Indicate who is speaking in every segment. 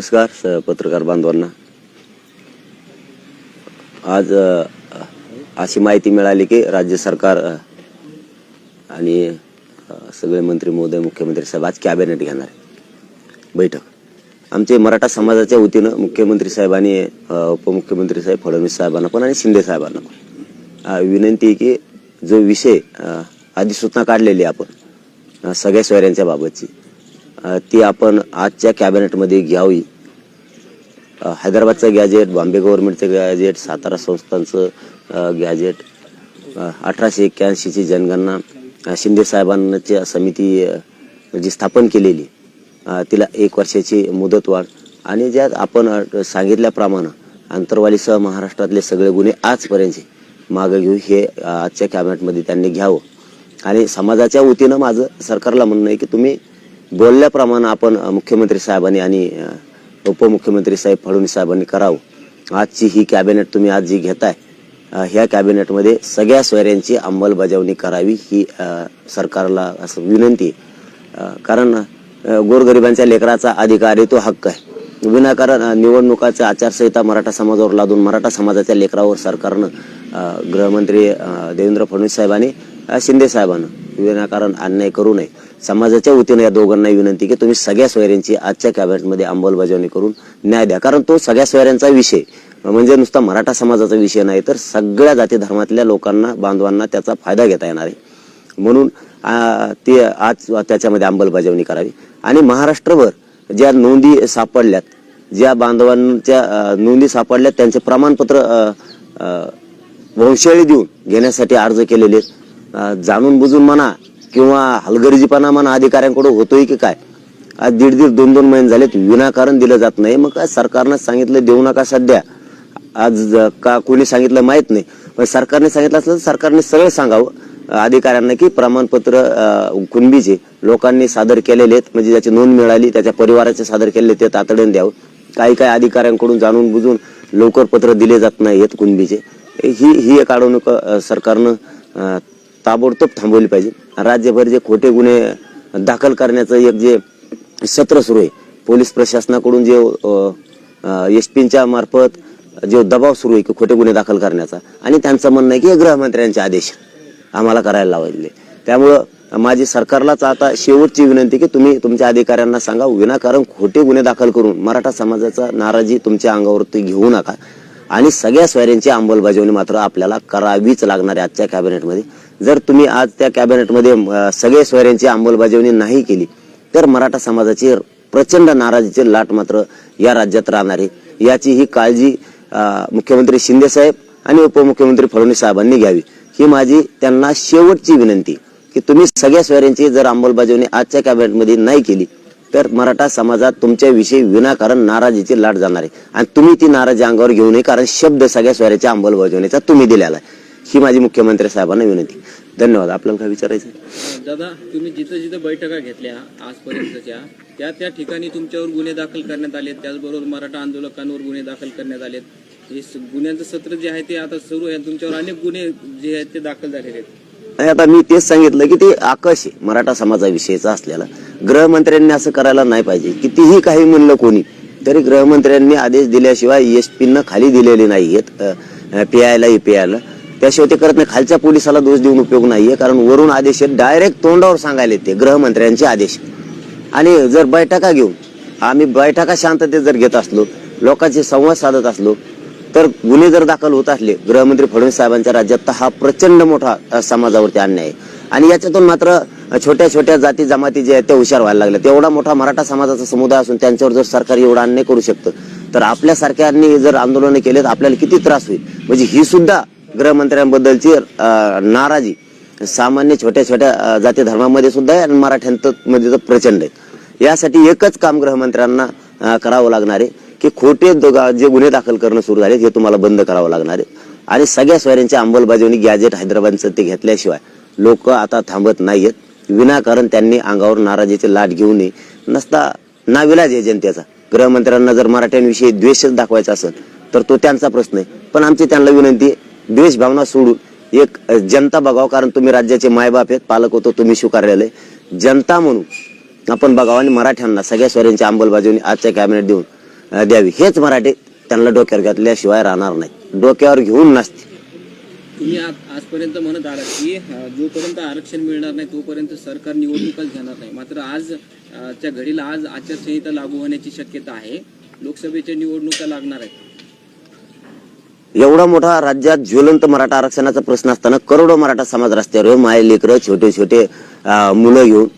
Speaker 1: नमस्कार पत्रकार बांधवांना. आज अशी माहिती मिळाली की राज्य सरकार आणि सगळे मंत्री महोदय मुख्यमंत्री साहेब आज कॅबिनेट घेणार आहे. बैठक. आमचे मराठा समाजाच्या वतीनं मुख्यमंत्री साहेबांनी उपमुख्यमंत्री साहेब फडणवीस साहेबांना पण आणि शिंदे साहेबांना पण. विनंती आहे की जो विषय अधिसूचना काढलेली आहे आपण सगळ्या सोयऱ्यांच्या बाबतची ती आपण आजच्या कॅबिनेटमध्ये घ्यावी. हैदराबादचं गॅजेट बॉम्बे गव्हर्नमेंटचं गॅजेट सातारा संस्थांचं गॅजेट अठराशे एक्क्याऐंशीची जनगणना शिंदे साहेबांच्या समिती जी स्थापन केलेली तिला एक वर्षाची मुदतवाढ आणि ज्यात आपण सांगितल्याप्रमाणे आंतरवालीसह महाराष्ट्रातले सगळे गुन्हे आजपर्यंतचे मागं घेऊ हे आजच्या कॅबिनेटमध्ये त्यांनी घ्यावं. आणि समाजाच्या वतीनं माझं सरकारला म्हणणं आहे की तुम्ही बोलल्याप्रमाणे आपण मुख्यमंत्री साहेबांनी आणि उपमुख्यमंत्री साहेब फडणवीस साहेबांनी करावं. आजची ही कॅबिनेट तुम्ही आज जी घेताय ह्या कॅबिनेटमध्ये सगळ्या सोयऱ्यांची अंमलबजावणी करावी ही सरकारला असं विनंती कारण गोरगरिबांच्या लेकराचा अधिकार आहे तो हक्क आहे. विनाकारण निवडणुकाचा आचारसंहिता मराठा समाजावर लादून मराठा समाजाच्या लेकरावर सरकारनं गृहमंत्री देवेंद्र फडणवीस साहेबांनी शिंदे साहेबांनं विनाकारण अन्याय करू नये. समाजाच्या वतीनं या दोघांना विनंती की तुम्ही सगळ्या सोयऱ्यांची आजच्या कॅबिनेटमध्ये अंमलबजावणी करून न्याय द्या. कारण तो सगळ्या सोयऱ्यांचा विषय. म्हणजे नुसता मराठा समाजाचा विषय नाही तर सगळ्या जाती धर्मातल्या लोकांना बांधवांना त्याचा फायदा घेता येणार आहे. म्हणून ते आज त्याच्यामध्ये अंमलबजावणी करावी. आणि महाराष्ट्रभर ज्या नोंदी सापडल्यात ज्या बांधवांच्या नोंदी सापडल्यात त्यांचे प्रमाणपत्र वंशाळी देऊन घेण्यासाठी अर्ज केलेले आहेत. जाणून बुजून म्हणा किंवा हलगर्जीपणा म्हणा अधिकाऱ्यांकडून होतोय की काय? आज दीड दीड दोन दोन महिने झालेत विनाकारण दिलं जात नाही. मग काय सरकारनं सांगितलं देऊ नका सध्या. आज का कोणी सांगितलं माहीत नाही. पण सरकारने सांगितलं असलं तर सरकारने सरळ सांगावं. अधिकाऱ्यांना की प्रमाणपत्र कुणबीचे लोकांनी सादर केलेले आहेत. म्हणजे ज्याची नोंद मिळाली त्याच्या परिवाराचे सादर केलेले ते तातडीने द्यावं. काही काही अधिकाऱ्यांकडून जाणून बुजून लवकर पत्र दिले जात नाही आहेत कुणबीचे. ही ही एक अडवणूक सरकारनं ताबडतोब थांबवली पाहिजे. राज्यभर जे खोटे गुन्हे दाखल करण्याचं एक जे सत्र सुरू आहे पोलीस प्रशासनाकडून जे एस पीच्या मार्फत जो दबाव सुरू आहे की खोटे गुन्हे दाखल करण्याचा आणि त्यांचं म्हणणं आहे की गृहमंत्र्यांचे आदेश आम्हाला करायला लावायले त्यामुळं माझी सरकारलाच आता शेवटची विनंती की तुम्ही तुमच्या अधिकाऱ्यांना सांगा विनाकारण खोटे गुन्हे दाखल करून मराठा समाजाचा नाराजी तुमच्या अंगावरती घेऊ नका. आणि सगळ्या स्वयंची अंमलबजावणी मात्र आपल्याला करावीच लागणार आहे आजच्या कॅबिनेटमध्ये. जर तुम्ही आज त्या कॅबिनेटमध्ये सगळे सगळ्या सोयऱ्यांची अंमलबजावणी नाही केली तर मराठा समाजाची प्रचंड नाराजीची लाट मात्र या राज्यात राहणार आहे. याची ही काळजी मुख्यमंत्री शिंदे साहेब आणि उपमुख्यमंत्री फडणवीस साहेबांनी घ्यावी. ही माझी त्यांना शेवटची विनंती की तुम्ही सगळ्या सोयऱ्यांची जर अंमलबजावणी आजच्या कॅबिनेटमध्ये नाही केली तर मराठा समाजात तुमच्याविषयी विनाकारण नाराजीची लाट जाणार आहे. आणि तुम्ही ती नाराजी अंगावर घेऊ नये कारण शब्द सगळ्या सोयऱ्याच्या अंमलबजावणीचा तुम्ही दिलेला आहे. ही माझी मुख्यमंत्री साहेबांना विनंती. धन्यवाद. आपल्याला काय विचारायचं?
Speaker 2: दादा तुम्ही जिथं जिथं बैठका घेतल्या आजपर्यंतच्या त्या त्या ठिकाणी तुमच्यावर गुन्हे दाखल करण्यात आले त्याचबरोबर मराठा आंदोलकांवर गुन्हे दाखल करण्यात आलेत. हे गुन्ह्यांचं सत्र जे आहे ते आता सुरू आहे. तुमच्यावर अनेक गुन्हे जे आहेत ते दाखल झालेले आहेत.
Speaker 1: आणि आता मी तेच सांगितलं की ते आकाश आहे. मराठा समाजाविषयीचा असलेला. गृहमंत्र्यांनी असं करायला नाही पाहिजे. कितीही काही म्हणलं कोणी तरी गृहमंत्र्यांनी आदेश दिल्याशिवाय एस पीनं खाली दिलेले नाहीयेत. पी आयला पी आयला त्याशिवाय ते करत नाही. खालच्या पोलिसाला दोष देऊन उपयोग नाहीये कारण वरून आदेश डायरेक्ट तोंडावर सांगायला येते गृहमंत्र्यांचे आदेश. आणि जर बैठका घेऊन आम्ही बैठका शांततेत जर घेत असलो लोकांचे संवाद साधत असलो तर गुन्हे जर दाखल होत असले गृहमंत्री फडणवीस साहेबांच्या राज्यात तर हा प्रचंड मोठा समाजावरती अन्याय आहे. आणि याच्यातून मात्र छोट्या छोट्या जाती जमाती जे आहेत त्या हुशार व्हायला लागल्या तेवढा मोठा मराठा समाजाचा समुदाय असून त्यांच्यावर जर सरकार एवढा अन्याय करू शकतं तर आपल्यासारख्यांनी जर आंदोलन केले तर आपल्याला किती त्रास होईल? म्हणजे ही सुद्धा गृहमंत्र्यांबद्दलची नाराजी सामान्य छोट्या छोट्या जाती धर्मामध्ये सुद्धा आहे आणि मराठ्यांमध्ये तर प्रचंड आहे यासाठी एकच काम गृहमंत्र्यांना करावं लागणार आहे की खोटे जे गुन्हे दाखल करणं सुरू झाले हे तुम्हाला बंद करावं लागणार आहे. आणि सगळ्या सोयऱ्यांची अंमलबजावणी गॅजेट हैदराबादचं ते घेतल्याशिवाय लोक आता थांबत नाहीयेत. विनाकारण त्यांनी अंगावर नाराजीची लाट घेऊ नये. नसता नाविलाज आहे जनतेचा. गृहमंत्र्यांना जर मराठ्यांविषयी द्वेषच दाखवायचा असेल तर तो त्यांचा प्रश्न आहे. पण आमची त्यांना विनंती आहे द्वेषभावना सोडून एक जनता बघावं कारण तुम्ही राज्याचे मायबाप आहेत पालक होतो तुम्ही स्वीकारलेले जनता म्हणून आपण बघावं आणि मराठ्यांना सगळ्या स्वरांची अंमलबजावणी आजच्या कॅबिनेट देऊन द्यावी. हेच मराठे त्यांना डोक्यावर घातल्याशिवाय राहणार नाही. डोक्यावर घेऊन नसते.
Speaker 2: तुम्ही आज- आजपर्यंत म्हणत आलात की जोपर्यंत आरक्षण मिळणार नाही तोपर्यंत सरकार निवडणूकच घेणार नाही. मात्र आज च्या घडीला आज आचारसंहिता लागू होण्याची शक्यता आहे. लोकसभेच्या निवडणुका लागणार आहेत.
Speaker 1: एवढा मोठा राज्यात ज्वलंत मराठा आरक्षणाचा प्रश्न असताना करोडो मराठा समाज रस्त्यावर माय लेकरं छोटे छोटे मुलं घेऊन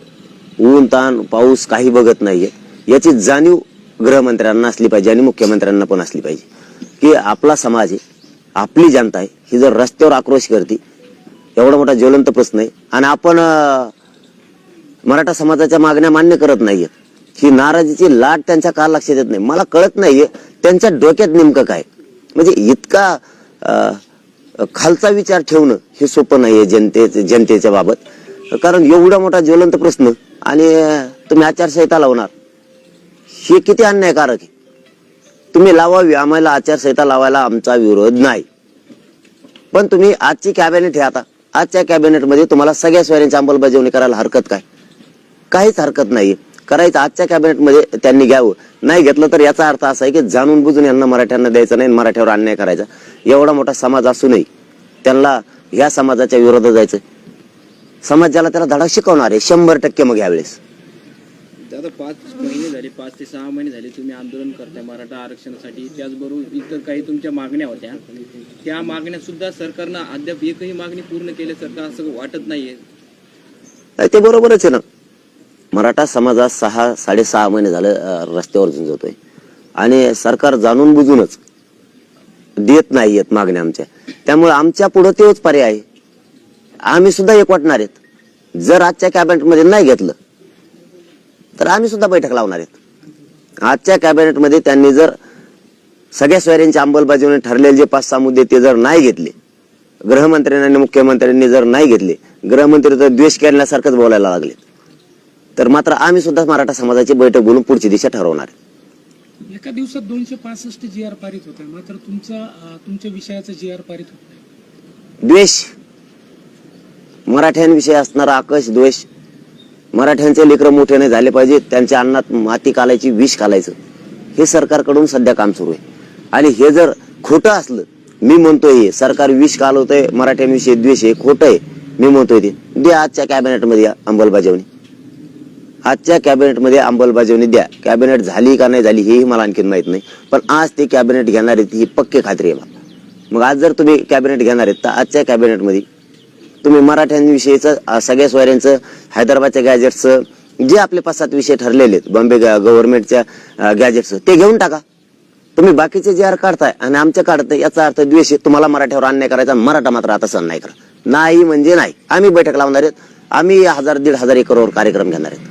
Speaker 1: ऊन ताण पाऊस काही बघत नाहीये. याची जाणीव गृहमंत्र्यांना असली पाहिजे आणि मुख्यमंत्र्यांना पण असली पाहिजे. की आपला समाज आहे आपली जनता आहे ही जर रस्त्यावर आक्रोश करते एवढा मोठा ज्वलंत प्रश्न आहे. आणि आपण मराठा समाजाच्या मागण्या मान्य करत नाहीयेत ही नाराजीची लाट त्यांच्या का लक्षात येत नाही. मला कळत नाहीये त्यांच्या डोक्यात नेमकं काय म्हणजे इतका खालचा विचार ठेवणं हे सोपं नाही आहे जनते जनतेच्या बाबत. कारण एवढा मोठा ज्वलंत प्रश्न आणि तुम्ही आचारसंहिता लावणार. हे किती अन्यायकारक आहे. तुम्ही लावावी आम्हाला आचारसंहिता लावायला आमचा विरोध नाही. पण तुम्ही आजची कॅबिनेट हे आता आजच्या कॅबिनेटमध्ये तुम्हाला सगळ्या सोयऱ्यांची अंमलबजावणी करायला हरकत काय? काहीच हरकत नाही करायचं आजच्या कॅबिनेटमध्ये त्यांनी घ्यावं. नाही घेतलं तर याचा अर्थ असा आहे की जाणून बुजून यांना मराठ्यांना द्यायचं नाही मराठ्यावर अन्याय करायचा. एवढा मोठा समाज असूनही त्यांना ह्या समाजाच्या विरोधात जायचं समाज ज्याला त्याला धडा शिकवणार आहे शंभर टक्के मग यावेळेस.
Speaker 2: आता पाच महिने झाले पाच ते सहा महिने झाले तुम्ही आंदोलन करताय मराठा आरक्षणासाठी. त्याचबरोबर इतर काही तुमच्या मागण्या होत्या. त्या मागण्या सुद्धा सरकारनं अद्याप एकही मागणी पूर्ण केल्यासारखं असं वाटत नाहीये.
Speaker 1: नाही, ते बरोबरच आहे ना. मराठा समाजात सहा साडेसहा महिने झालं रस्त्यावर झुंजतोय. आणि सरकार जाणून बुजूनच देत नाही येत मागण्या आमच्या. त्यामुळे आमच्या पुढं तेच पर्याय आहे. आम्ही सुद्धा एकवटणार आहेत. जर आजच्या कॅबिनेटमध्ये नाही घेतलं तर आम्ही सुद्धा बैठक लावणार आहेत. आजच्या कॅबिनेटमध्ये त्यांनी जर सगळ्या सोयऱ्यांची अंमलबजावणी ठरलेले जे पाच सहा मुद्दे ते जर नाही घेतले गृहमंत्र्यांनी आणि मुख्यमंत्र्यांनी जर नाही घेतले गृहमंत्री तर द्वेष करण्यासारखंच बोलायला लागले तर मात्र आम्ही सुद्धा मराठा समाजाची बैठक बोलून पुढची दिशा ठरवणार.
Speaker 3: एका दिवसात दोनशे पासष्ट जी आर पारित होत मात्र तुमचा तुमच्या विषयाचा जी आर पारित होत
Speaker 1: द्वेष. मराठ्यांविषयी असणारा आकश द्वेष. मराठ्यांचे लेकरं मोठे नाही झाले पाहिजे. त्यांच्या अन्नात माती कालायची विष कालायचं. हे सरकारकडून सध्या काम सुरू आहे. आणि हे जर खोटं असलं मी म्हणतोय हे सरकार विष कालवतंय मराठ्यांविषयी द्वेष आहे खोटं आहे. मी म्हणतोय ते. द्या आजच्या कॅबिनेटमध्ये या अंमलबजावणी. आजच्या कॅबिनेटमध्ये अंमलबजावणी द्या. कॅबिनेट झाली का नाही झाली हेही मला आणखीन माहीत नाही. पण आज ते कॅबिनेट घेणार आहेत ही पक्की खात्री आहे मला. मग आज जर तुम्ही कॅबिनेट घेणार आहेत तर आजच्या कॅबिनेटमध्ये तुम्ही मराठ्यांविषयीचं सगळ्या सोयऱ्यांचं हैदराबादच्या गॅजेट्सचं जे आपले पाच सात विषय ठरलेले आहेत बॉम्बे गव्हर्नमेंटच्या गॅजेट्सचं ते घेऊन टाका. तुम्ही बाकीचे जे आर काढताय आणि आमच्या काढताय याचा अर्थ द्वेष आहे तुम्हाला मराठ्यावर अन्याय करायचा मराठा मात्र आता सण नाही करा नाही म्हणजे नाही. आम्ही बैठक लावणार आहेत. आम्ही हजार दीड हजार एकरवर कार्यक्रम घेणार आहेत.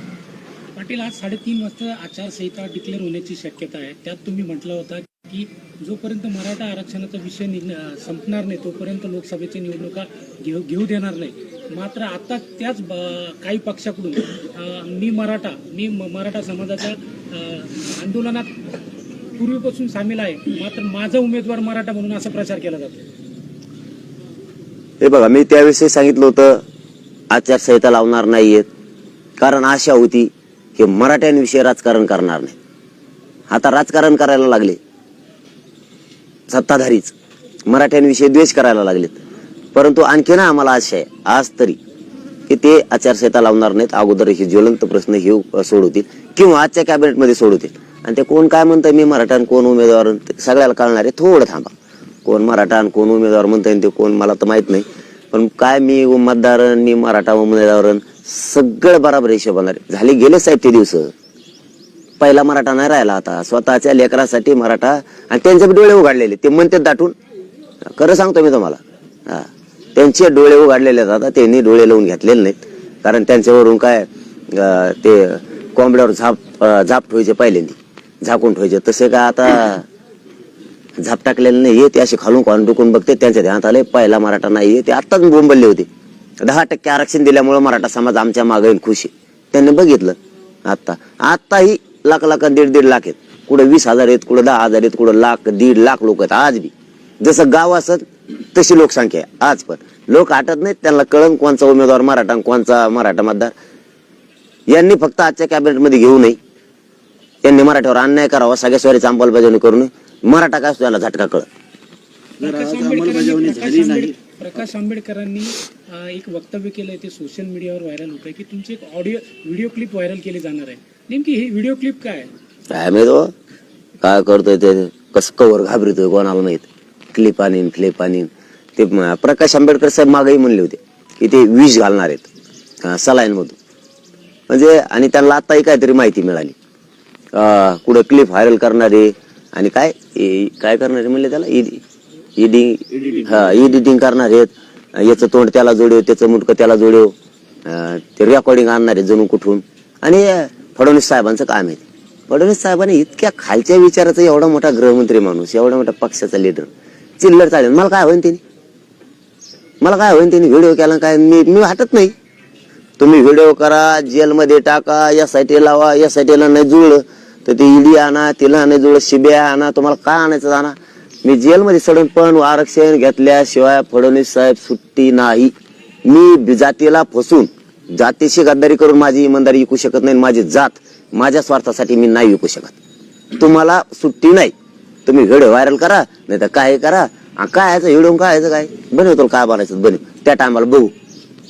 Speaker 3: पाटील आज साडेतीन वाजता आचारसंहिता डिक्लेअर होण्याची शक्यता आहे. त्यात तुम्ही म्हटलं होता की जोपर्यंत मराठा आरक्षणाचा विषय संपणार नाही तोपर्यंत लोकसभेच्या निवडणुका घेऊ घेऊ देणार नाही. मात्र आता त्याच काही पक्षाकडून मी मराठा मी म- मराठा समाजाच्या आंदोलनात पूर्वीपासून सामील आहे. मात्र माझा उमेदवार मराठा म्हणून असा प्रचार केला जातो.
Speaker 1: हे बघा मी त्याविषयी सांगितलं होतं आचारसंहिता लावणार नाहीयेत. कारण आशा होती की मराठ्यांविषयी राजकारण करणार नाही. आता राजकारण करायला लागले. सत्ताधारीच. मराठ्यांविषयी द्वेष करायला लागलेत. परंतु आणखी ना आम्हाला आशय आहे. आज तरी की ते आचारसंहिता लावणार नाहीत. अगोदर हे ज्वलंत प्रश्न हे सोडवतील किंवा आजच्या कॅबिनेटमध्ये सोडवतील. आणि ते कोण काय म्हणतंय मी मराठा कोण उमेदवार सगळ्याला कळणार आहे. थोडं थांबा. कोण मराठा आणि कोण उमेदवार म्हणतंय आणि ते कोण मला तर माहीत नाही. पण काय मी मतदार मी मराठा उमेदवार सगळं बराबर हिशोब होणार. झाले गेले साहेब ते दिवस. पहिला मराठा नाही राहिला आता. स्वतःच्या लेकरासाठी मराठा आणि त्यांचे डोळे उघडलेले. ते म्हणतात दाटून. खरं सांगतो मी तुम्हाला. हा. त्यांचे डोळे उघडलेले आहेत आता. त्यांनी डोळे लावून घेतलेले नाहीत. कारण त्यांच्यावरून काय ते कोंबड्यावर झाप झाप ठेवायचे पहिल्यांदी. झाकून ठेवायचे. तसे का आता झाप टाकलेले नाही ते असे खालून खालून डुकून बघते. त्यांच्या ध्यानात आले. पहिला मराठा नाही ते आत्ताच बोंबलले होते. दहा टक्के आरक्षण दिल्यामुळे मराठा समाज आमच्या मागे येईल खुशी त्यांनी बघितलं आता आत्ताही लाख लाख दीड दीड लाख आहेत. कुठं वीस हजार आहेत कुठं दहा हजार आहेत कुठं लाख दीड लाख लोक आहेत आज बी. जसं गाव असत तशी लोकसंख्या आहे आज पण. लोक आटत नाहीत त्यांना कळण कोणचा उमेदवार मराठा कोणचा मराठा मतदार. यांनी फक्त आजच्या कॅबिनेटमध्ये घेऊ नये. त्यांनी मराठ्यावर अन्याय करावा सगळ्या स्वारीची अंमलबजावणी करून मराठा काय असतो याला झटका कळत.
Speaker 3: प्रकाश आंबेडकरांनी एक वक्तव्य केलं ते सोशल मीडियावर व्हायरल होत आहे की तुमची एक ऑडिओ व्हिडिओ क्लिप व्हायरल केली जाणार आहे. नेमकी ही व्हिडिओ क्लिप काय
Speaker 1: काय माहीत हो? काय करतोय ते? कसं कवर घाबरतोय कोणाला माहीत? क्लिप आणीन फ्लिप आणीन. ते म- प्रकाश आंबेडकर साहेब मागही म्हणले होते की ते विष घालणार आहेत. सलाईनमधून. म्हणजे आणि त्यांना आताही काहीतरी माहिती मिळाली. अं, कुठं क्लिप व्हायरल करणारे आणि काय ए- काय करणारे म्हणले त्याला? इडिंग हा एडिटिंग करणार आहेत. याचं तोंड त्याला जोडव त्याचं मुटकं त्याला जोडव. ते रेकॉर्डिंग आणणार आहेत जणू कुठून. आणि फडणवीस साहेबांचं काम आहे. फडणवीस साहेबांनी इतक्या खालच्या विचाराचा एवढा मोठा गृहमंत्री माणूस एवढा मोठा पक्षाचा लिडर चिल्लर चालेल. मला काय होईन त्यांनी मला काय होईन त्यांनी व्हिडिओ केला काय? मी मी हटत नाही. तुम्ही व्हिडिओ करा जेलमध्ये टाका आय टी लावा आय टीला नाही जुळलं. तर ते ईडी आणा तिला नाही जुळलं शिब्या आणा तुम्हाला काय आणायचं आणा मी जेलमध्ये सडून पण आरक्षण घेतल्याशिवाय फडणवीस साहेब सुट्टी नाही. मी जातीला फसून जातीशी गद्दारी करून माझी इमानदारी विकू शकत नाही माझी जात माझ्या स्वार्थासाठी मी नाही विकू शकत. तुम्हाला सुट्टी नाही तुम्ही व्हिडिओ व्हायरल करा नाही तर काय करा. काय यायचं व्हिडिओ काय काय? बनवतो काय बनायचं बनव त्या टायमाला बघू.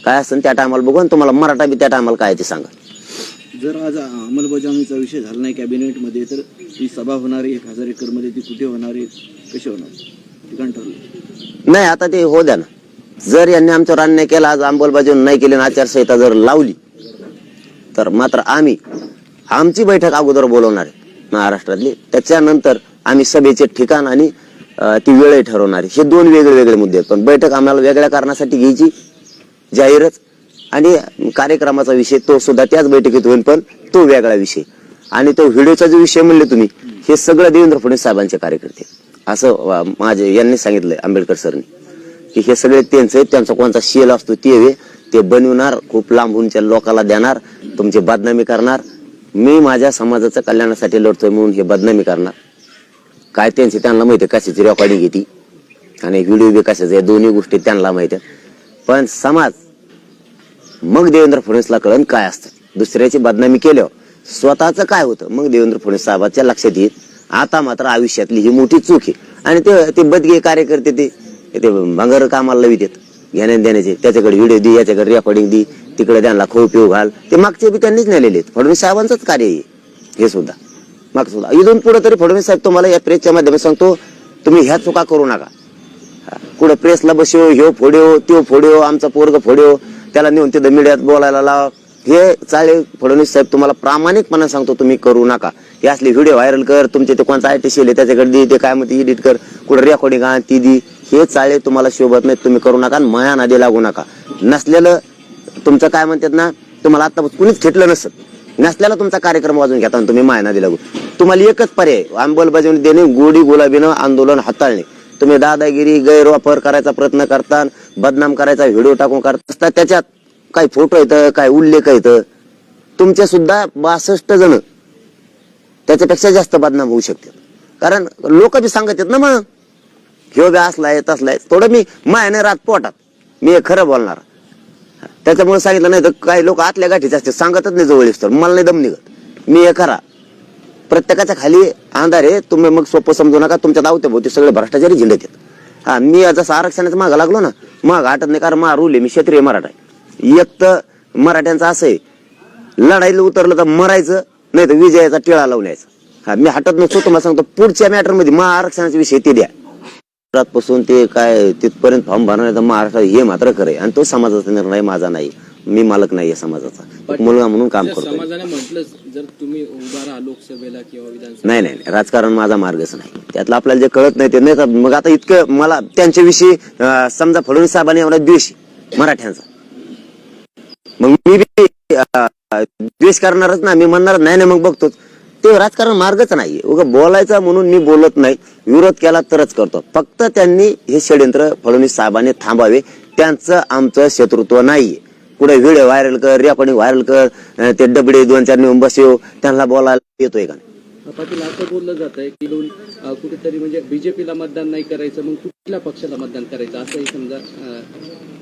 Speaker 1: काय असं त्या टायमाला बघू आणि तुम्हाला मराठा बी त्या टायमाला काय ते सांगा.
Speaker 4: जर आज अंमलबजावणीचा विषय झाला नाही कॅबिनेटमध्ये तर ही सभा होणार आहे एक हजार एकरमध्ये ती कुठे होणार आहे? कशी होणार ठिकाण ठरलं
Speaker 1: नाही आता ते हो द्या ना. जर यांनी आमच्यावर अन्याय केला आज अंमलबजावणी नाही केली आणि आचारसंहिता जर लावली तर मात्र आम्ही आमची बैठक अगोदर बोलवणार आहे महाराष्ट्रातली. त्याच्यानंतर आम्ही सभेचे ठिकाण आणि ती वेळही ठरवणार हे दोन वेगळे वेगळे मुद्दे आहेत. पण बैठक आम्हाला वेगळ्या कारणासाठी घ्यायची जाहीरच आणि कार्यक्रमाचा विषय तो सुद्धा त्याच बैठकीत होईल पण तो वेगळा विषय. आणि तो व्हिडिओचा जो विषय म्हणले तुम्ही हे सगळं देवेंद्र फडणवीस साहेबांचे कार्यकर्ते असं माझे यांनी सांगितलंय आंबेडकर सरनी. की हे सगळे त्यांचे त्यांचा कोणता शेल असतो ते वे ते बनवणार खूप लांबूनच्या लोकाला देणार तुमची बदनामी करणार. मी माझ्या समाजाचं कल्याणासाठी लढतोय म्हणून हे बदनामी करणार. काय त्यांचे त्यांना माहिती आहे कशाची रेकॉर्डिंग घेती आणि व्हिडिओ बी कशाचे या दोन्ही गोष्टी त्यांना माहिती आहेत पण समाज मग देवेंद्र फडणवीसला कळण काय असतं? दुसऱ्याची बदनामी केल्यावर स्वतःचं काय होतं? मग देवेंद्र फडणवीस साहेबांच्या लक्षात येईल. आता मात्र आयुष्यातली ही मोठी चूक आहे. आणि ते ते बदगे कार्यकर्ते ते ते भंगार कामाला लावित घेण्या देण्याचे त्याच्याकडे व्हिडिओ दे याच्याकडे रेकॉर्डिंग दे तिकडे त्यांना खाऊ पिऊ घाल. ते मागचे बी त्यांनीच नेलेले आहेत. फडणवीस साहेबांचंच कार्य आहे हे. सुद्धा. मग सुद्धा. इथून पुढे तरी फडणवीस साहेब तुम्हाला या प्रेसच्या माध्यमात सांगतो तुम्ही ह्या चुका करू नका. कुठं प्रेसला बसव ह्यो फोड्यो त्यो फोड्यो आमचा पोरग फोड्यो त्याला नेऊन तिथं मीडियात बोलायला लाव. हे चाळे फडणवीस साहेब तुम्हाला प्रामाणिकपणे सांगतो तुम्ही करू नका. हे असले व्हिडिओ व्हायरल कर तुमचे ते कोणता आय टी आहे त्याच्याकडे दे ते काय म्हणते एडिट कर. कुठं रेकॉर्डिंग आण ती दी. हे चाळे तुम्हाला शोभत नाही तुम्ही करू नका आणि माया नादी लागू नका. नसलेलं तुमचं काय म्हणतात ना तुम्हाला आता कुणीच खेटलं नसत. नसल्याला तुमचा कार्यक्रम वाजून घेता तुम्ही माया नादी लागू. तुम्हाला एकच पर्याय अंमलबजावणी देणे गोडी गुलाबीनं आंदोलन हाताळणे. तुम्ही दादागिरी गैरवापर करायचा प्रयत्न करता बदनाम करायचा व्हिडिओ टाकून करता. त्याच्यात काय फोटो येतं काय उल्लेख येतं. तुमच्या सुद्धा बासष्ट जण त्याच्यापेक्षा जास्त बदनाम होऊ शकते. कारण लोक बी सांगत आहेत ना मग ह्यो बी असलाय तसलाय थोडं मी मायाने रात पोटात. मी हे खरं बोलणार. त्याच्यामुळे सांगितलं नाही तर काही लोक आतल्या गाठीचे असते सांगतच नाही जवळ तर मला नाही दम निघत. मी हे करा. प्रत्येकाच्या खाली अंधार आहे तुम्ही मग सोपं समजू नका. तुमच्या दावते भोवती सगळे भ्रष्टाचारी झिंडत आहेत. हा मी जसं आरक्षणाचं मागं लागलो ना माग आटत नाही कारण मा रुले मी क्षेत्रीय मराठा आहे. एक तर मराठ्यांचं असं आहे लढाईला उतरलं तर मरायचं नाही तर विजयाचा टिळा लावून यायचा हा मी हटत नसतो तुम्हाला सांगतो पुढच्या मॅटरमध्ये महा आरक्षणाचा विषय ते द्या. पासून ते काय तिथपर्यंत फॉर्म भरण्याचा महाराष्ट्र हे मात्र करे आणि तो समाजाचा निर्णय माझा नाही. मी मालक नाही समाजाचा. एक मुलगा म्हणून काम करतो नाही नाही राजकारण माझा मार्गच नाही. त्यातलं आपल्याला जे कळत नाही ते नाही तर मग आता इतकं मला त्यांच्याविषयी समजा फडणवीस साहेबांनी एवढा द्वेष मराठ्यांचा. मग मी बी द्वेष करणारच ना मी म्हणणार नाही नाही मग बघतोच. ते राजकारण मार्गच नाही उगा बोलायचा म्हणून मी बोलत नाही. विरोध केला तरच करतो. फक्त त्यांनी हे षडयंत्र फडणवीस साहेबांनी थांबावे. त्यांचं आमचं शत्रुत्व नाहीये. पुढे व्हिडिओ व्हायरल कर रेकॉर्डिंग व्हायरल कर ते डबडे दोन चार नेऊन बसव. त्यांना बोलायला येतोय का
Speaker 5: पाटील असं बोललं जात आहे की दोन कुठेतरी म्हणजे बीजेपीला मतदान नाही करायचं मग कुठल्या पक्षाला मतदान करायचं? असंही समजा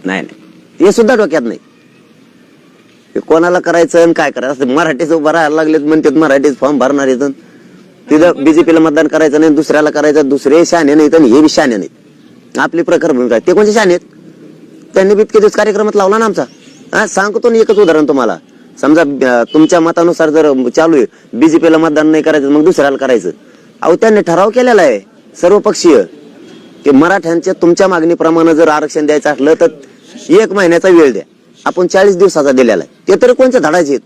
Speaker 1: नाही नाही. हे सुद्धा डोक्यात नाही. हे कोणाला करायचं आणि काय करायचं? असं मराठीच उभं राहायला लागलेत म्हणतात मराठीच फॉर्म भरणार आहेत. तिथं बीजेपीला मतदान करायचं नाही दुसऱ्याला करायचं दुसरे शाने नाहीत आणि हे बी शाने नाहीत. आपली प्रखर भूमिका ते कोणते शाने आहेत? त्यांनी बी इतके दिवस कार्यक्रमात लावला ना आमचा. हा सांगतो ना एकच उदाहरण तुम्हाला. समजा तुमच्या मतानुसार जर चालू आहे बीजेपीला मतदान नाही करायचं मग दुसऱ्याला करायचं. अहो त्यांनी ठराव केलेला आहे सर्वपक्षीय की मराठ्यांच्या तुमच्या मागणीप्रमाणे जर आरक्षण द्यायचं असलं तर एक महिन्याचा वेळ द्या. आपण चाळीस दिवसाचा दिलेला आहे. ते तरी कोणत्या धडायचे?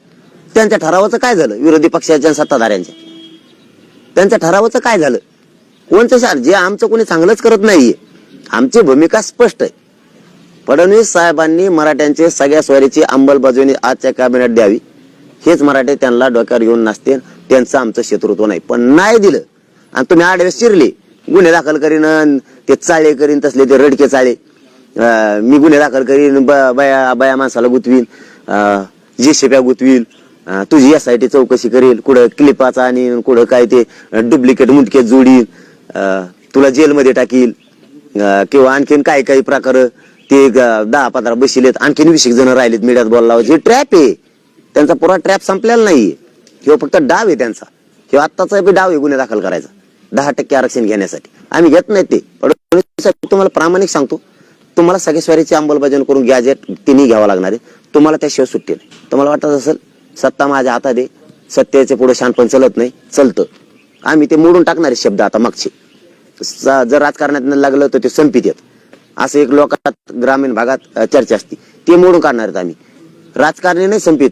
Speaker 1: त्यांच्या ठरावाचं काय झालं? विरोधी पक्षाच्या सत्ताधाऱ्यांच्या? त्यांच्या ठरावाचं काय झालं? कोणतं सार जे आमचं कोणी चांगलंच करत नाहीये आमची भूमिका स्पष्ट आहे. फडणवीस साहेबांनी मराठ्यांचे सगळ्या स्वारीची अंमलबजावणी आजच्या कॅबिनेट द्यावी. हेच मराठे त्यांना डोक्यावर घेऊन नसते त्यांचं आमचं शत्रुत्व नाही. पण नाही दिलं. आणि तुम्ही आडवेस चिरले गुन्हे दाखल करीन अन ते चाळे करीन तसले ते रडके चाळे. मी गुन्हे दाखल करीन बाया बाया माणसाला गुतवीन जे शेप्या गुतवील तुझी एस आय टी चौकशी करेल कुठं क्लिपाचा आणि कुठं काय ते डुप्लिकेट मुंडके जोडील अं, तुला जेलमध्ये टाकील किंवा आणखीन काय काही प्रकार ते दहा पंधरा बशिलेत आणखीन वीस जण राहिलेत मीडियात बोलला हे ट्रॅप आहे. त्यांचा पुरा ट्रॅप संपलेला नाहीये. किंवा फक्त डाव आहे त्यांचा. किंवा आत्ताचा डाव आहे गुन्हे दाखल करायचा. दहा टक्के आरक्षण घेण्यासाठी. आम्ही घेत नाही ते. तुम्हाला प्रामाणिक सांगतो. तुम्हाला सगळे स्वारीची अंमलबजावणी करून गॅजेट तिन्ही घ्यावं लागणार आहे. तुम्हाला त्याशिवाय सुट्टी नाही. तुम्हाला वाटत असेल सत्ता माझ्या हातात आहे सत्तेचे पुढे शानपण चलत नाही चलतं. आम्ही ते मोडून टाकणारे शब्द आता मागचे. जर राजकारणात लागलं तर ते संपित येत असं एक लोकात ग्रामीण भागात चर्चा असते. ते मोडून काढणार आहेत आम्ही. राजकारणी नाही संपित.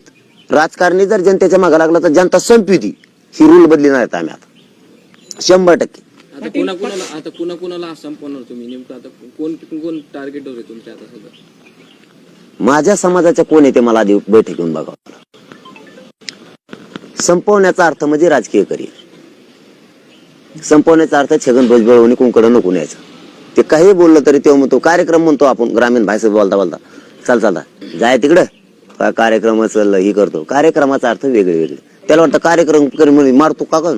Speaker 1: राजकारणी जर जनतेच्या मागे लागला तर जनता संपिती ही रूल बदलिणार आहेत आम्ही आता. शंभर टक्के.
Speaker 2: आता कुणा कुणाला आता कुणा कुणाला संपवणार तुम्ही. नेमकं आता कोण कोण टार्गेटवर आहे तुमच्या आता सध्या?
Speaker 1: माझ्या समाजाच्या कोण येते मला आधी बैठक घेऊन बघावं संपवण्याचा अर्थ म्हणजे राजकीय करिअर संपवण्याचा अर्थ छगन भुजबळ कुंकडे नको न्यायचं. ते काही बोललं तरी तेव्हा म्हणतो कार्यक्रम म्हणतो आपण ग्रामीण भाषेत बोलता बोलता. चाल चालता जाय तिकडं. का- कार्यक्रम चाललं ही करतो. कार्यक्रमाचा अर्थ वेगळे वेगळे. त्याला वाटतं कार्यक्रम मारतो का का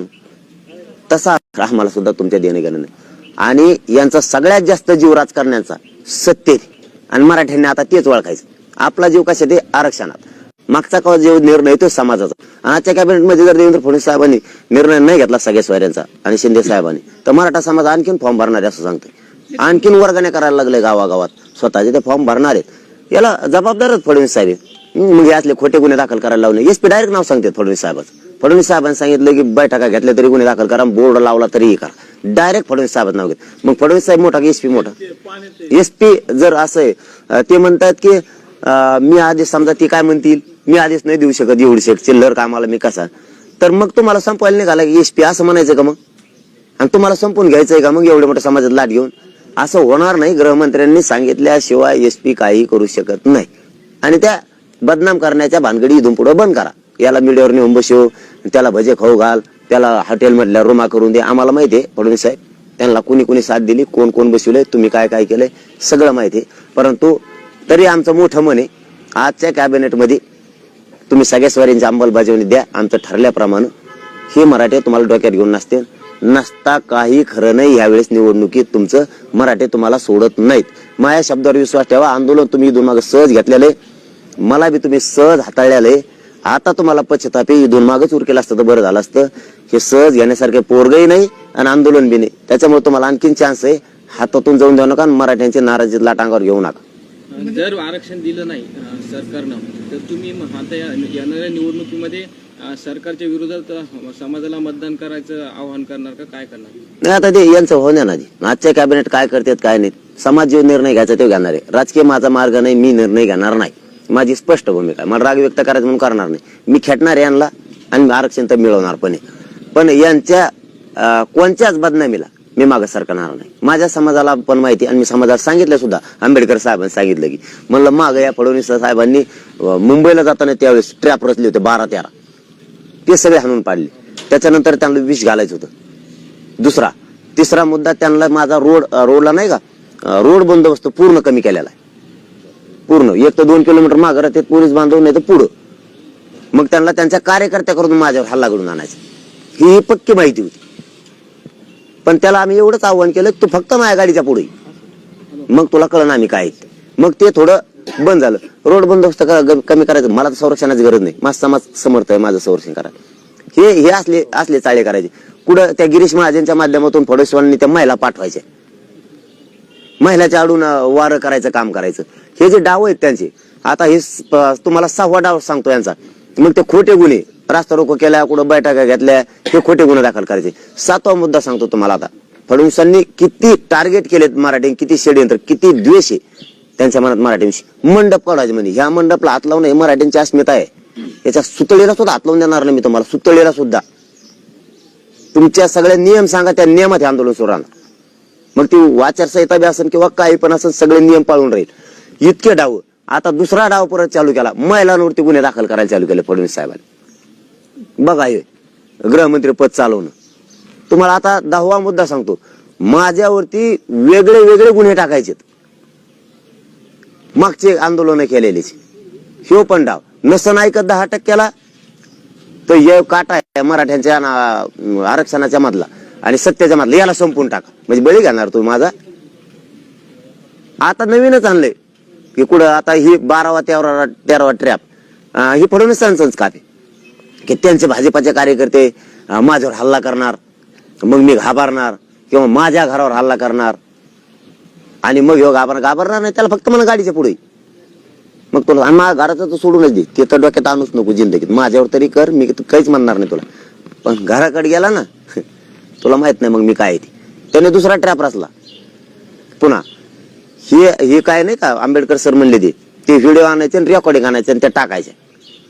Speaker 1: तसा आम्हाला सुद्धा तुमच्या देणे घेणं नाही. आणि यांचा सगळ्यात जास्त जीव राजकारण्याचा सत्तेत आणि मराठ्यांनी आता तेच ओळखायचं. आपला जीव कशा ते आरक्षणात. मागचा का जो निर्णय तो समाजाचा. आणि आजच्या कॅबिनेटमध्ये जर देवेंद्र फडणवीस साहेबांनी निर्णय नाही घेतला सगळ्या स्वाऱ्यांचा आणि शिंदे साहेबांनी तर मराठा समाज आणखीन फॉर्म भरणार आहे असं सांगतोय. आणखीन वर्गाने करायला लागले गावागावात. स्वतःचे ते फॉर्म भरणार आहेत. याला जबाबदारच फडणवीस साहेब म्हणजे असले खोटे गुन्हे दाखल करायला लावले. एस पी डायरेक्ट नाव सांगतात फडणवीस साहेबाचं. फडणवीस साहेबांनी सांगितलं की बैठका घेतल्या तरी गुन्हे दाखल करा बोर्ड लावला तरीही करा. डायरेक्ट फडणवीस साहेबांना नाव घेत मग फडणवीस साहेब मोठा की एस पी मोठा? एस पी जर असं आहे ते म्हणतात की मी आदेश समजा ती काय म्हणतील? मी आदेश नाही देऊ शकत एवढी शेट चिल्लर कामाला मी कसा? तर मग तुम्हाला संपवायला निघाला एस पी असं म्हणायचं का मग? आणि तुम्हाला संपून घ्यायचंय का मग एवढ्या मोठ्या समाजात लाट घेऊन? असं होणार नाही गृहमंत्र्यांनी सांगितल्याशिवाय एस पी काही करू शकत नाही. आणि त्या बदनाम करण्याच्या भानगडी इथून पुढे बंद करा. याला मीडियावर नेऊन बसव त्याला भजे खाऊ घाल त्याला हॉटेलमधल्या रुमा करून दे. आम्हाला माहिती आहे फडणवीस साहेब त्यांना कुणी कुणी साथ दिली कोण कोण बसवलंय तुम्ही काय काय केलंय सगळं माहिती आहे. परंतु तरी आमचं मोठं मन आहे आजच्या कॅबिनेटमध्ये तुम्ही सगळ्या स्वारींची अंमलबजावणी द्या आमचं ठरल्याप्रमाणे. हे मराठे तुम्हाला डोक्यात घेऊन नसते नसता काही खरं नाही यावेळेस निवडणुकीत तुमचं मराठे तुम्हाला सोडत नाहीत. माझ्या शब्दावर विश्वास ठेवा आंदोलन तुम्ही दोन मागे सहज घेतलेलं आहे. मला बी तुम्ही सहज हाताळलेलं आहे. आता तुम्हाला पश्चाताप इथून मागच उरकेलं असतं तर बरं झालं असतं. हे सहज घेण्यासारखे पोरगही नाही आणि आंदोलन बी नाही. त्याच्यामुळे तुम्हाला आणखीन चान्स आहे. हातातून जाऊन देऊ नका आणि मराठ्यांची नाराजीत लाटांगावर घेऊ नका.
Speaker 2: जर आरक्षण दिलं नाही सरकारनं तर तुम्ही आता येणाऱ्या निवडणुकीमध्ये सरकारच्या विरोधात समाजाला मतदान करायचं आवाहन करणार का? काय करणार?
Speaker 1: नाही आता ते यांचं होण्या ना आजच्या कॅबिनेट काय करतात काय नाही समाज जो निर्णय घ्यायचा तो घेणार आहे. राजकीय माझा मार्ग नाही मी निर्णय घेणार नाही. माझी स्पष्ट भूमिका आहे. मला राग व्यक्त करायचं म्हणून करणार नाही. मी खेटणार यांना आणि आरक्षण तर मिळवणार पण पण यांच्या कोणत्याच बदनामीला मी मागं सरकणार नाही. माझ्या समाजाला पण माहिती आणि मी समाजाला सांगितलं सुद्धा. आंबेडकर साहेबांनी सांगितलं की म्हणलं मागं या फडणवीस साहेबांनी मुंबईला जाताना त्यावेळेस ट्रॅप रचले होते बारा तेरा. ते सगळे हाणून पाडले. त्याच्यानंतर त्यांना विष घालायचं होतं. दुसरा तिसरा मुद्दा त्यांना माझा रोड रोडला नाही का रोड बंदोबस्त पूर्ण कमी केलेला आहे. पूर्ण. एक तर दोन किलोमीटर मागं राहते पोलीस बांधव नाही तर पुढं. मग त्यांना त्यांच्या कार्यकर्त्याकडून माझ्यावर हल्ला घडून आणायचा. ही पक्की माहिती होती. पण त्याला आम्ही एवढंच आव्हान केलं तू फक्त माझ्या गाडीच्या पुढे मग तुला कळण आम्ही काय मग ते थोडं बंद झालं. रोड बंदोबस्त कमी करायचं. मला तर संरक्षणाची गरज नाही. माझा समाज समर्थ आहे माझं संरक्षण करा. हे हे असले असले चाळे करायचे. कुठं त्या गिरीश महाजनच्या माध्यमातून फडणवीसवांनी त्या महिला पाठवायच्या. महिलाच्या आडून वारं करायचं काम करायचं. हे जे डाव आहेत त्यांचे आता हे तुम्हाला सहावा डाव सांगतो यांचा. मग ते खोटे गुन्हे रास्ता रोको केल्या कुठं बैठका घेतल्या हे खोटे गुन्हे दाखल करायचे. सातवा मुद्दा सांगतो तुम्हाला आता. फडणवीसांनी किती टार्गेट केलेत मराठी किती षडयंत्र किती द्वेष आहे त्यांच्या मनात मराठींशी मंडप काढायचे म्हणजे ह्या मंडपला हात लावणं हे मराठींची अस्मिता आहे. याच्या सुतळीला सुद्धा हात लावून देणार नाही मी तुम्हाला. सुतळीला सुद्धा. तुमच्या सगळ्या नियम सांगा त्या नियमात हे आंदोलन सुरू राहणार. मग ती आचारसंहिता बी असेल किंवा काही पण असेल सगळे नियम पाळून राहील. इतके डाव. आता दुसरा डाव परत चालू केला. महिलांवरती गुन्हे दाखल करायला चालू केले फडणवीस साहेबांनी. बघा हे गृहमंत्री पद चालवणं. तुम्हाला आता दहावा मुद्दा सांगतो. माझ्यावरती वेगळे वेगळे गुन्हे टाकायचेत. मागचे आंदोलन केलेलेच. ह्यो पण डाव. नसन ऐकत दहा टक्क्याला तर ये काटा आहे मराठ्यांच्या ना- आरक्षणाच्या मधला. आणि सत्याच्या मधला. याला संपून टाका. म्हणजे बळी घेणार तुम्ही माझा. आता नवीनच आणलंय. की कुठं आता ही बारावा तेरावा तेरावा ट्रॅप ही फडणवीसांचंच कापे की त्यांचे भाजपाचे कार्यकर्ते माझ्यावर हल्ला करणार मग मी घाबरणार किंवा माझ्या घरावर हल्ला करणार. आणि मग ह्यो घाबर घाबरणार नाही त्याला फक्त मला गाडीच्या पुढे. मग तुला आणि माझ्या घराचं तर सोडूनच दे. ते तर डोक्यात आणूच नको जिंदगीत. माझ्यावर तरी कर मी तर काहीच म्हणणार नाही तुला. पण घराकडे गेला ना तुला माहीत नाही मग मी काय आहे ते. त्याने दुसरा ट्रॅप रचला. पुन्हा हे हे काय नाही का आंबेडकर सर म्हणले ते. ते व्हिडिओ आणायचे आणि रेकॉर्डिंग आणायचे आणि त्या टाकायच्या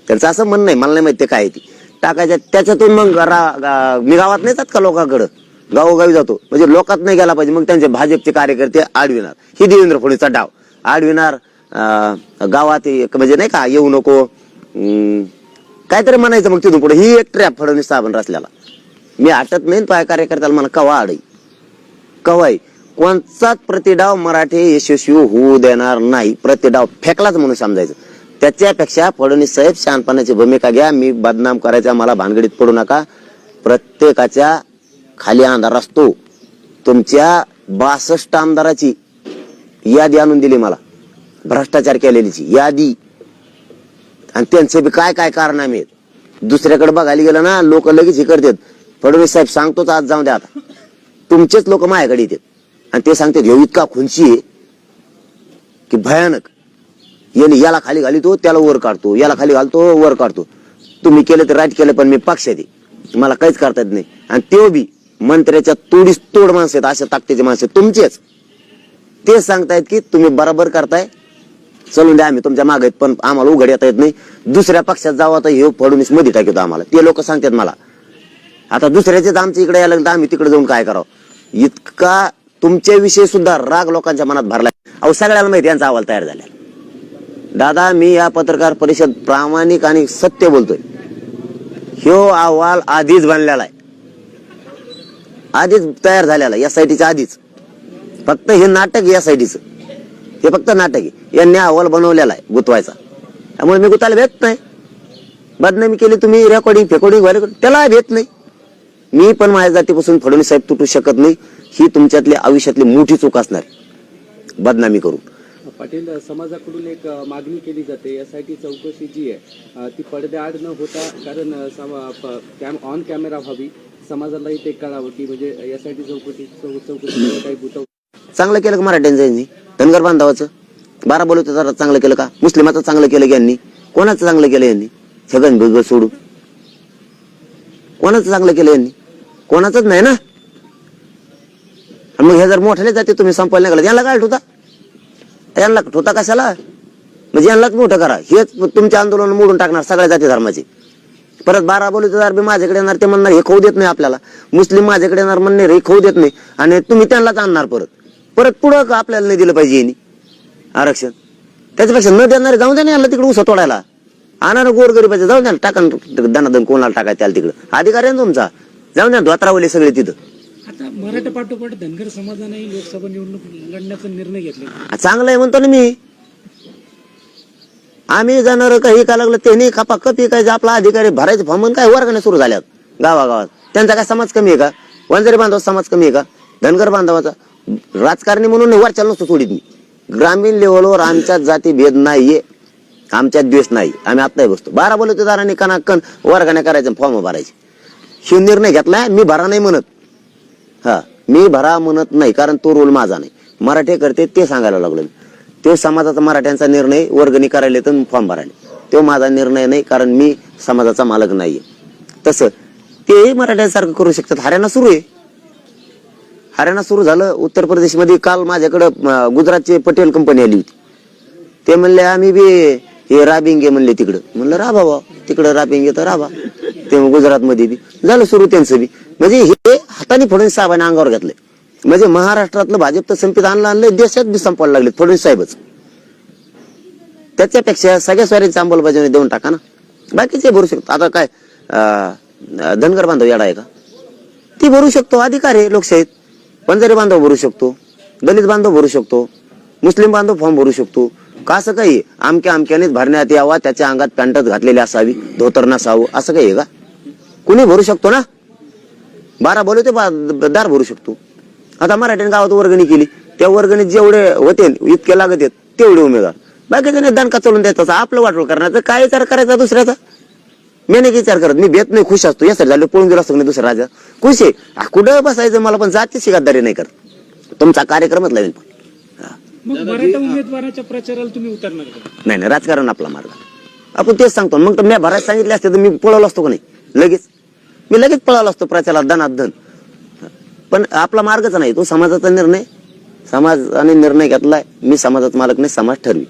Speaker 1: त्यांचं असं म्हणणं नाही मला नाही माहिती काय ती. टाकायच्या त्याच्यातून मग रा- गा- मी गावात नाही जात का लोकांकडं? गावोगावी जातो. म्हणजे लोकात नाही गेला पाहिजे मग त्यांचे भाजपचे कार्यकर्ते आडविणार. ही देवेंद्र फडणवीसचा डाव. आडविणार अं, गावात एक म्हणजे नाही का येऊ नको अं, काहीतरी म्हणायचं मग तिथून पुढे. ही एक ट्रॅप फडणवीस साबण रचल्याला मी आटत नाही पाय कार्यकर्त्याला मला कवा आडई कवाई? कोणचाच प्रतिडाव मराठी यशस्वी होऊ देणार नाही प्रतिडाव फेकलाच म्हणून समजायचं. त्याच्यापेक्षा फडणवीस साहेब शहाणपणाची भूमिका घ्या मी बदनाम करायचा मला भानगडीत पडू नका. प्रत्येकाच्या खाली अंधार असतो. तुमच्या बासष्ट आमदाराची यादी आणून दिली मला. भ्रष्टाचार केलेलीची यादी. आणि त्यांचे बी काय काय कारण आहेत? दुसऱ्याकडे बघायला गेलं ना लोक लगेच हे करतात. फडणवीस साहेब सांगतोच आज जाऊ द्या आता. तुमचेच लोक माझ्याकडे येतात. आणि ते सांगतात ह्यो इतका खुनशी आहे की भयानक. याने याला खाली घालितो त्याला वर काढतो याला खाली घालतो वर काढतो. तुम्ही केलं तर राईट केलं पण मी पक्षात आहे मला काहीच करता येत नाही. आणि ते बी मंत्र्याच्या तोडीस तोड माणसं आहेत अशा ताकदीचे माणसं आहेत, तुमचेच. ते सांगतायत की तुम्ही बरोबर करताय. चलून द्या आम्ही तुमच्या मागे पण आम्हाला उघड येता येत नाही. दुसऱ्या पक्षात जावं तर हे फडणवीसमध्ये टाकतो आम्हाला. ते लोक सांगतात मला. आता दुसऱ्याचेच आमच्या इकडे यायला लागलं तर आम्ही तिकडे जाऊन काय करावं? इतका तुमच्याविषयी सुद्धा राग लोकांच्या मनात भरलाय. अहो सगळ्याला माहिती यांचा अहवाल तयार झाला. दादा मी या पत्रकार परिषद प्रामाणिक आणि सत्य बोलतोय. ह्यो अहवाल आधीच बनलेला आहे. आधीच तयार झालेला एस आय टीच्या आधीच. फक्त हे नाटक एस आय टीचं हे फक्त नाटक आहे. यांनी अहवाल बनवलेला आहे गुतवायचा. त्यामुळे मी गुताला भेट नाही. बदनामी केली तुम्ही रेकॉर्डिंग फेकॉर्डिंग व्हायला त्याला भेट नाही. मी पण माझ्या जातीपासून फडणवीस साहेब तुटू शकत नाही. ही तुमच्यातली आयुष्यातली मोठी चूक असणार. बदनामी करून.
Speaker 5: पाटील समाजाकडून एक मागणी केली जाते. यासाठी चौकशी जी आहे ती पडद्याआड न होता कारण कॅम ऑन कॅमेरा व्हावी. समाजालाही ते कळावं की म्हणजे यासाठी चौकशी चौकशी काही
Speaker 1: चांगलं केलं का मराठ्यांचं यांनी? धनगर बांधवाचं? बारा बोलवत जरा चांगलं केलं का? मुस्लिमाचं चांगलं केलं की यांनी? कोणाचं चांगलं केलं यांनी? छगन भुजबळ सोडून. कोणाचं चांगलं केलं यांनी? कोणाचंच नाही ना? आणि मग हे जर मोठ्याने जाते तुम्ही संपायला नाही यांना काय ठोता यांना ठोता कशाला? म्हणजे यांनाच मोठं करा? हेच तुमचे आंदोलन मोडून टाकणार सगळ्या जाती धर्माचे. परत बारा बोलवतेदार बी माझ्याकडे येणार ते म्हणणार हे खाऊ देत नाही आपल्याला. मुस्लिम माझ्याकडे येणार म्हणणार हे खाऊ देत नाही. आणि तुम्ही त्यांनाच आणणार परत. परत पुढं आपल्याला नाही दिलं पाहिजे यांनी? आरक्षण. त्याच्यापेक्षा न देणारे जाऊ द्या ना यांना तिकडे उसा तोडायला. आणा ना गोरगरीबाचे जाऊ द्या ना टाका दनादन कोणाला टाकायला त्याला तिकडं. अधिकार आहे ना तुमचा. जाऊ द्या धोत्रावले सगळे तिथं.
Speaker 3: आता मराठा पाठोपाठ धनगर समाजाने लोकसभा निवडणूक लढण्याचा निर्णय घेतला.
Speaker 1: चांगलं आहे म्हणतो ना मी. आम्ही जाणार काही का लागलं त्यांनी खपा कपी काय जे आपला अधिकारी भरायचे फॉर्म काय वर्गाने सुरू झाल्यात गावागावात. त्यांचा काय समाज कमी आहे का? वंजारी बांधव समाज कमी आहे का? धनगर बांधवाचा राजकारणी म्हणून वरच्या नसतो सोडित मी. ग्रामीण लेवलवर आमच्या जाती भेद नाहीये आमच्यात द्वेष नाही. आम्ही आत्ताही बसतो. बारा बलुतेदारांनी कणाकण वर्गाने करायचं फॉर्म भरायचे. शिव निर्णय घेतलाय मी भरा नाही म्हणत. हा मी भरा म्हणत नाही कारण तो रोल माझा नाही. मराठे करते ते सांगायला लागलो. तो समाजाचा मराठ्यांचा निर्णय वर्गणी करायला तर फॉर्म भरायला. तो माझा निर्णय नाही कारण मी समाजाचा मालक नाहीये. तसं तेही मराठ्यांसारखं करू शकतात. हरियाणा सुरू आहे. हरियाणा सुरू झालं उत्तर प्रदेशमध्ये काल माझ्याकडं गुजरातची पटेल कंपनी आली होती. ते म्हणले आम्ही बी हे राबिंगे म्हणले तिकडं. म्हणलं राबा बा तिकडं राबिंगे तर राबा. ते गुजरातमध्ये बी. झालं सुरू त्यांचं बी. म्हणजे हे हाताने फडणवीस साहेबांनी अंगावर घेतले. म्हणजे महाराष्ट्रातलं भाजप तर संपित आणलं आणलं देशात बी संपायला लागले फडणवीस साहेबच. त्याच्यापेक्षा सगळ्या स्वारीची अंमलबजावणी देऊन टाका ना. बाकीचे भरू शकतो. आता काय धनगर बांधव याडा आहे का? ती भरू शकतो अधिकार आहे लोकशाहीत. पंजारी बांधव भरू शकतो दलित बांधव भरू शकतो मुस्लिम बांधव फॉर्म भरू शकतो. का असं काही? आमक्या आमक्यानेच भरण्यात यावा त्याच्या अंगात पॅन्टच घातलेली असावी धोतर नसावं असं काही आहे का? कुणी भरू शकतो ना? बारा बोलू ते बा- दार भरू शकतो. आता मराठ्याने गावात वर्गणी केली. त्या वर्गणीत जेवढे होते इतके लागत आहेत तेवढे उमेदवार. बाकीच्याने दणका चलून द्यायचा आपलं वाटोळ करण्याचं काय विचार करायचा दुसऱ्याचा? मी नाही विचार करत. मी भेट नाही खुश असतो. यासाठी झालं पळून गेलो असतो नाही दुसरा राजा? खुश आहे. कुठं बसायचं मला पण जातीची गद्दारी नाही करत. तुमचा कार्यक्रमच लावेल पण.
Speaker 3: मग मराठा उमेदवाराच्या प्रचाराला तुम्ही उतरणार
Speaker 1: नाही नाही राजकारण आपला मार्ग. आपण तेच सांगतो. मग तर मी भरायला सांगितले असते तर मी पळवलो असतो का नाही? लगेच. मी लगेच पळालो असतो प्रचारात धनात धन. पण आपला मार्गच नाही तो समाजाचा निर्णय. समाजाने निर्णय घेतलाय मी समाजाचा मालक नाही समाज ठरवी.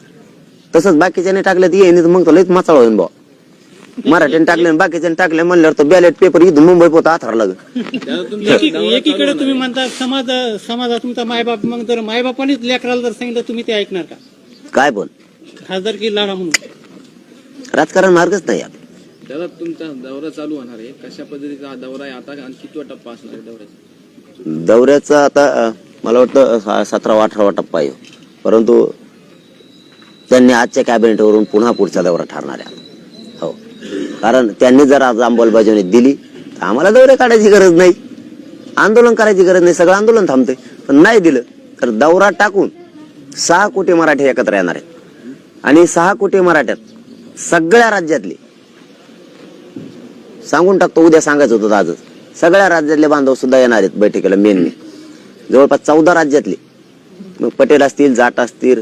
Speaker 1: तसंच बाकीच्याने टाकले तर येईन मग तो लयच माचाळ होईन बा मराठ्याने टाकले बाकीच्याने टाकले म्हणल्यावर तो बॅलेट पेपर इथून मुंबई पोत आथार लागेल.
Speaker 2: दौरा
Speaker 6: एकीकडे तुम्ही. म्हणता समाज समाजा तुमचा मायबाप मग जर मायबापानेच लेकराला जर सांगितलं तुम्ही ते ऐकणार का?
Speaker 1: काय पण.
Speaker 6: खासदारकी लढा म्हणून?
Speaker 1: राजकारण मार्गच नाही आपला.
Speaker 2: त्याला तुमचा दौरा चालू होणार आहे कशा पद्धतीचा हा दौरा आहे आता आणि कितवा टप्पा असणार आहे दौऱ्याचा?
Speaker 1: दौऱ्याचा आता मला वाटतं सतरावा अठरावा टप्पा आहे. परंतु त्यांनी आजच्या कॅबिनेटवरून पुन्हा पुढचा दौरा ठरणार आहे. हो. कारण त्यांनी जर आज अंमलबजावणी दिली तर आम्हाला दौरे काढायची गरज नाही. आंदोलन करायची गरज नाही. सगळं आंदोलन थांबते पण नाही दिलं तर दौरा टाकून सहा कोटी मराठी एकत्र येणार आहेत. आणि सहा कोटी मराठ्यात सगळ्या राज्यातले सांगून टाकतो उद्या सांगायचं होतं आजच. सगळ्या राज्यातले बांधव सुद्धा येणार आहेत बैठकीला मेन मेन जवळपास चौदा राज्यातले. मग पटेल असतील जाट असतील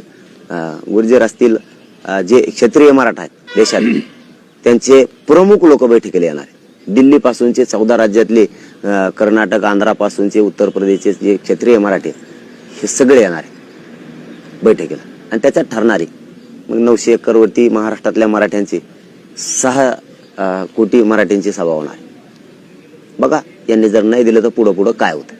Speaker 1: गुर्जर असतील जे क्षत्रिय मराठा आहेत देशात त्यांचे प्रमुख लोक बैठकीला येणार आहेत. दिल्लीपासूनचे चौदा राज्यातले कर्नाटक आंध्रापासूनचे उत्तर प्रदेशचे जे क्षेत्रीय मराठी हे सगळे येणार आहेत बैठकीला. आणि त्याच्यात ठरणारे मग नऊशे एकरवरती महाराष्ट्रातल्या मराठ्यांचे सहा कोटी मराठींची सभा होणार. आहे बघा यांनी जर नाही दिलं तर पुढं पुढं काय होतं?